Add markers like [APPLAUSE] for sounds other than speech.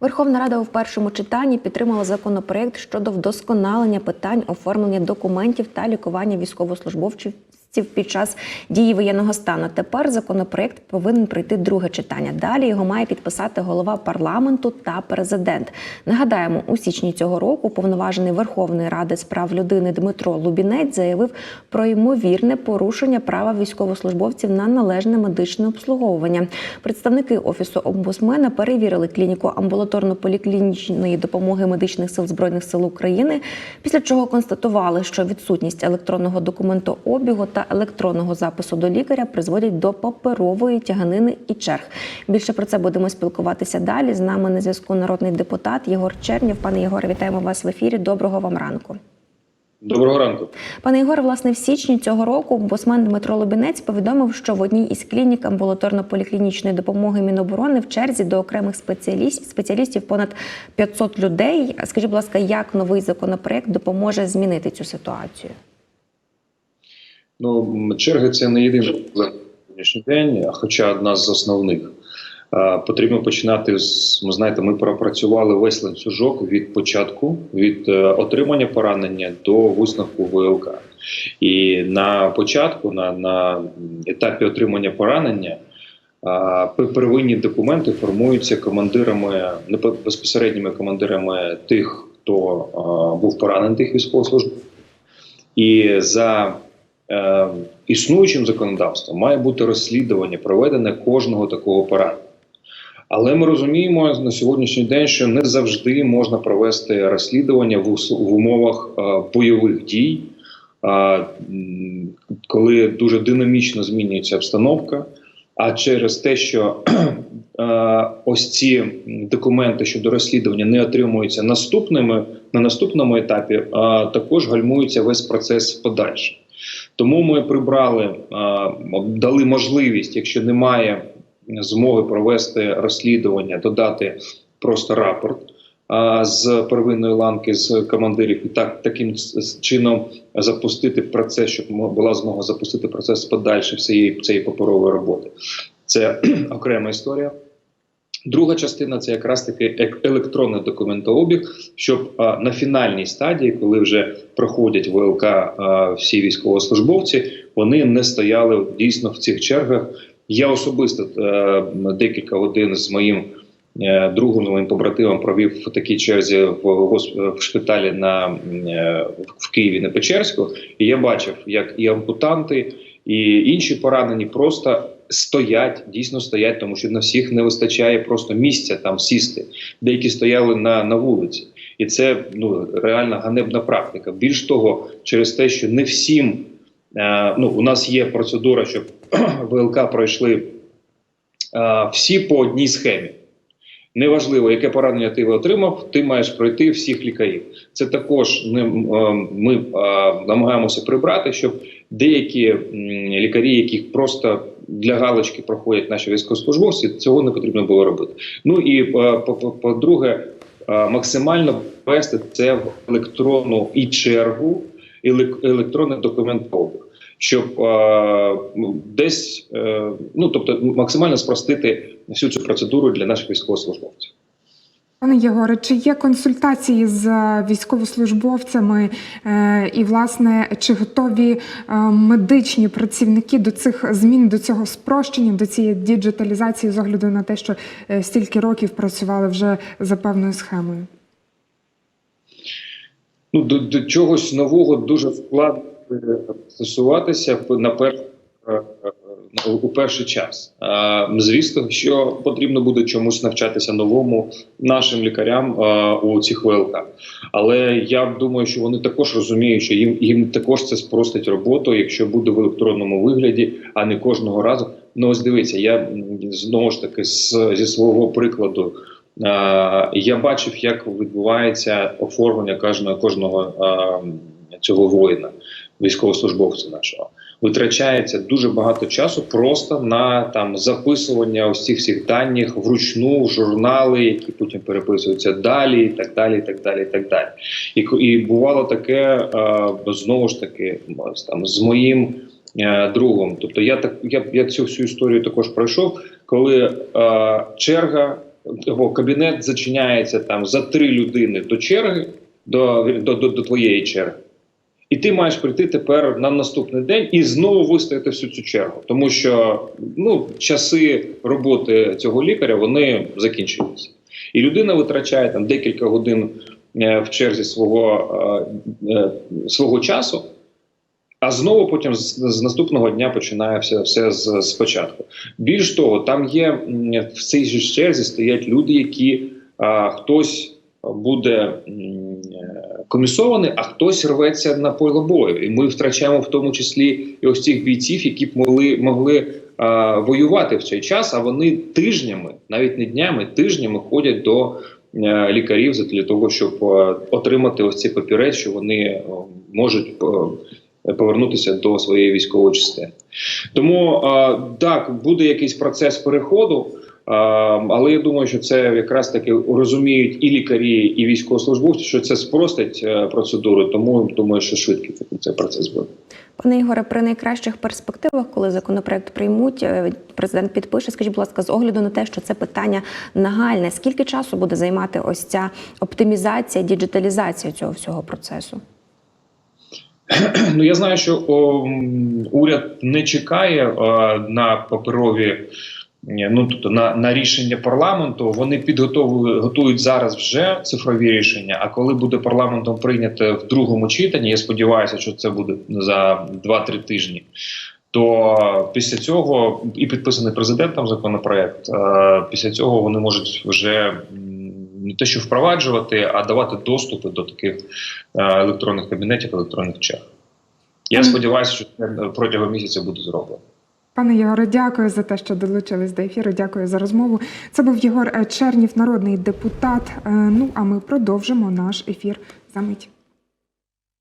Верховна Рада у першому читанні підтримала законопроект щодо вдосконалення питань оформлення документів та лікування військовослужбовців під час дії воєнного стану. Тепер законопроект повинен пройти друге читання. Далі його має підписати голова парламенту та президент. Нагадаємо, у січні цього року повноважений Верховної Ради з прав людини Дмитро Лубінець заявив про ймовірне порушення права військовослужбовців на належне медичне обслуговування. Представники офісу омбусмена перевірили клініку амбулаторно-поліклінічної допомоги медичних сил збройних сил України, після чого констатували, що відсутність електронного документообігу та електронного запису до лікаря призводять до паперової тяганини і черг. Більше про це будемо спілкуватися далі. З нами на зв'язку народний депутат Єгор Чернів. Пане Єгоре, вітаємо вас в ефірі. Доброго вам ранку. Доброго ранку. Пане Ігоре, власне, в січні цього року босмен Дмитро Лобінець повідомив, що в одній із клінік амбулаторно-поліклінічної допомоги Міноборони в черзі до окремих спеціалістів, спеціалістів понад 500 людей. Скажіть, будь ласка, як новий законопроект допоможе змінити цю ситуацію? Ну, черги це не єдиний проблем сьогоднішній день, хоча одна з основних. Потрібно починати з ми знаєте, ми пропрацювали весь ланцюжок від початку, від е, отримання поранення до висновку ВЛК. І на початку, на, на етапі отримання поранення, первинні документи формуються командирами, не по- безпосередніми командирами тих, хто був поранений тих військовослужбовців. І за е, існуючим законодавством має бути розслідування проведене кожного такого поранення. Але ми розуміємо на сьогоднішній день, що не завжди можна провести розслідування в, умовах е, бойових дій, е, коли дуже динамічно змінюється обстановка. А через те, що [CLEARS THROAT] е, ось ці документи щодо розслідування не отримуються наступними на наступному етапі, а також гальмується весь процес подальше. Тому ми прибрали, дали можливість, якщо немає змоги провести розслідування, додати просто рапорт з первинної ланки з командирів, і так таким чином запустити процес, щоб була змога запустити процес подальше всієї цієї паперової роботи. Це [CLEARS THROAT] окрема історія. Друга частина це якраз таки електронний документообіг, щоб а, на фінальній стадії, коли вже проходять ВЛК а, всі військовослужбовці, вони не стояли дійсно в цих чергах. Я особисто е, декілька годин з моїм е, другом, моїм побратимом провів в такій черзі в, в шпиталі на е, в Києві на Печерську, і я бачив, як і ампутанти, і інші поранені просто стоять, дійсно стоять, тому що на всіх не вистачає просто місця там сісти. Деякі стояли на, на вулиці. І це ну реально ганебна практика. Більш того, через те, що не всім е, ну у нас є процедура, щоб [CLEARS THROAT] ВЛК пройшли е, всі по одній схемі. Неважливо, яке поранення ти отримав, ти маєш пройти всіх лікарів. Це також не, е, ми е, намагаємося прибрати, щоб деякі лікарі, яких просто для галочки проходять наші військовослужбовці, цього не потрібно було робити. Ну і е, по- по- по-друге, е, максимально ввести це в електронну і чергу, і елек- електронний документових. Щоб е, десь е, ну тобто максимально спростити всю цю процедуру для наших військовослужбовців. Пане Єгоре, чи є консультації з е, військовослужбовцями, е, і власне чи готові е, медичні працівники до цих змін, до цього спрощення, до цієї діджиталізації з огляду на те, що стільки років працювали вже за певною схемою? Ну до, до чогось нового дуже складно стосуватися на пер, е, у перший час. Звісно, що потрібно буде чомусь навчатися новому нашим лікарям у цих ВЛК. Але я думаю, що вони також розуміють, що їм їм також це спростить роботу, якщо буде в електронному вигляді, а не кожного разу. Ну ось дивіться, я знову ж таки з, зі свого прикладу. Я бачив, як відбувається оформлення кожного кожного цього воїна, військовослужбовця нашого. Витрачається дуже багато часу просто на там записування ось цих даних вручну в журнали, які потім переписуються далі, і так далі. І так далі, і так далі. І, і бувало таке е, знову ж таки там з моїм е, другом. Тобто, я так я, я цю всю історію також пройшов, коли е, черга або кабінет зачиняється там за три людини до черги, до, до, до, до твоєї черги. І ти маєш прийти тепер на наступний день і знову вистояти всю цю чергу, тому що ну, часи роботи цього лікаря вони закінчуються. І людина витрачає там декілька годин е, в черзі свого, е, е, свого часу, а знову потім з, наступного дня починає все, з, спочатку. Більш того, там є в цій же черзі стоять люди, які а, хтось буде комісований, а хтось рветься на поле бою. І ми втрачаємо в тому числі і ось цих бійців, які б могли, могли а, воювати в цей час, а вони тижнями, навіть не днями, тижнями ходять до е, лікарів для того, щоб е, отримати ось цей папірець, що вони е, можуть е, повернутися до своєї військової частини. Тому е, так буде якийсь процес переходу. Е, Але я думаю, що це якраз таки розуміють і лікарі, і військовослужбовці, що це спростить е, процедуру. Тому думаю, що швидкий цей процес буде. Пане Ігоре, при найкращих перспективах, коли законопроект приймуть, е, президент підпише. Скажіть, будь ласка, з огляду на те, що це питання нагальне, скільки часу буде займати ось ця оптимізація, діджиталізація цього всього процесу? [CLEARS THROAT] Ну я знаю, що о, уряд не чекає е, на паперові. Е, Ну тобто на, на рішення парламенту вони підготовують готують зараз вже цифрові рішення. А коли буде парламентом прийняте в другому читанні, я сподіваюся, що це буде за 2-3 тижні. То після цього і підписаний президентом законопроект. е, Після цього вони можуть вже не те, що впроваджувати, а давати доступи до таких е, електронних кабінетів, електронних черг. Я сподіваюся, що це протягом місяця буде зроблено. Пане Єгоре, дякую за те, що долучились до ефіру. Дякую за розмову. Це був Єгор е, Чернів, народний депутат. Е, Ну а ми продовжимо наш ефір за мить.